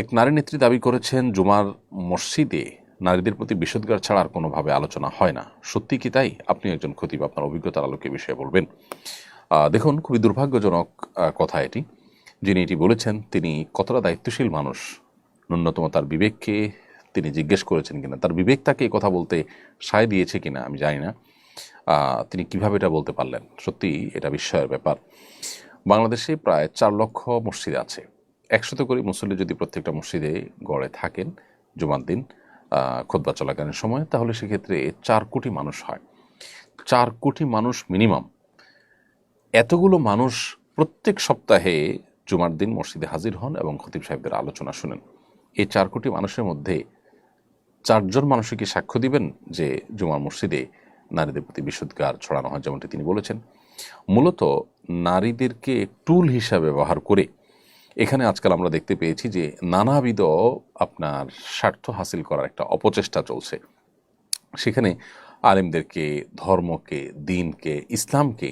এক নারী নেত্রী দাবি করেছেন, জুমার মসজিদে নারীদের প্রতি বিষোদ্গার ছাড়া আর কোনোভাবে আলোচনা হয় না। সত্যি কি তাই? আপনি একজন খতিব, আপনার অভিজ্ঞতার আলোকে বিষয়ে বলবেন। দেখুন, খুবই দুর্ভাগ্যজনক কথা এটি। যিনি এটি বলেছেন, তিনি কতটা দায়িত্বশীল মানুষ? ন্যূনতম তার বিবেককে তিনি জিজ্ঞেস করেছেন কিনা? তার বিবেক তাকে কথা বলতে সায় দিয়েছে কিনা? আমি জানি না। তিনি কীভাবে এটা বলতে পারলেন? সত্যি এটা বিস্ময়ের ব্যাপার। বাংলাদেশে প্রায় চার লক্ষ মসজিদ আছে। একশত করে, মুসল্লি যদি প্রত্যেকটা মসজিদে গড়ে থাকেন জুমার দিন খোদবা চলাকালীন সময়, তাহলে সেক্ষেত্রে চার কোটি মানুষ হয়। চার কোটি মানুষ মিনিমাম এতগুলো মানুষ প্রত্যেক সপ্তাহে জুমার দিন মসজিদে হাজির হন এবং খতিব সাহেবদের আলোচনা শুনেন। এই চার কোটি মানুষের মধ্যে চারজন মানুষই কি সাক্ষ্য দিবেন যে জুমার মসজিদে নারীদের প্রতি বিশুদ্ধার ছড়ানো হয়, যেমনটি তিনি বলেছেন? মূলত নারীদেরকে টুল হিসাবে ব্যবহার করে এখানে আজকাল আমরা দেখতে পেয়েছি যে নানাবিধ আপনার স্বার্থ হাসিল করার একটা অপচেষ্টা চলছে। সেখানে আলেমদেরকে, ধর্মকে, দিনকে, ইসলামকে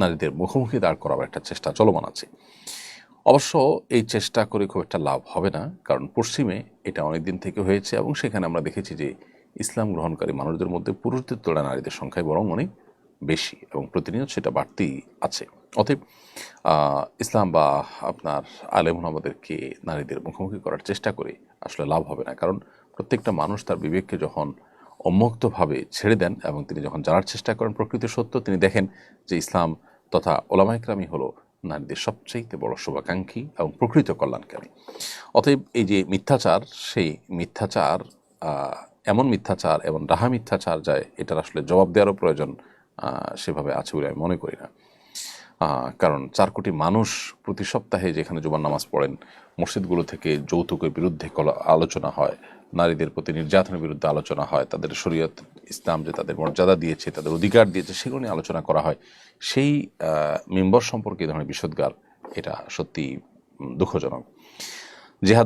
নারীদের মুখোমুখি দাঁড় করার একটা চেষ্টা চলমান আছে। অবশ্য এই চেষ্টা করে খুব একটা লাভ হবে না, কারণ পশ্চিমে এটা অনেক দিন থেকে হয়েছে এবং সেখানে আমরা দেখেছি যে ইসলাম গ্রহণকারী মানুষদের মধ্যে পুরুষদের তুলনায় নারীদের সংখ্যায় বরং অনেক বেশি এবং প্রতিনিয়ত সেটা বাড়তেই আছে। অতএব ইসলাম বা আপনার আলেম আমাদেরকে নারীদের মুখোমুখি করার চেষ্টা করে আসলে লাভ হবে না। কারণ প্রত্যেকটা মানুষ তার বিবেককে যখন উন্মুক্তভাবে ছেড়ে দেন এবং তিনি যখন জানার চেষ্টা করেন প্রকৃত সত্য, তিনি দেখেন যে ইসলাম তথা ওলামাইকরামই হলো নারীদের সবচাইতে বড় শুভাকাঙ্ক্ষী এবং প্রকৃত কল্যাণকারী। অতএব, এই যে মিথ্যাচার, সেই মিথ্যাচার এমন মিথ্যাচার এবং ডাহা মিথ্যাচার যায় এটার আসলে জবাব দেওয়ারও প্রয়োজন সেভাবে আছে বলে আমি মনে করি না। কারণ চার কোটি মানুষ প্রতি সপ্তাহে যেখানে জুমার নামাজ পড়েন, মসজিদগুলো থেকে যৌতুকের বিরুদ্ধে আলোচনা হয়, নারীদের প্রতি নির্যাতনের বিরুদ্ধে আলোচনা হয়, তাদের শরীয়ত ইসলাম যে তাদের মর্যাদা দিয়েছে, তাদের অধিকার দিয়েছে, সেগুলো নিয়ে আলোচনা করা হয়। সেই মেম্বার সম্পর্কে এই ধরনের বিষোদ্গার এটা সত্যি দুঃখজনক। জেহাদ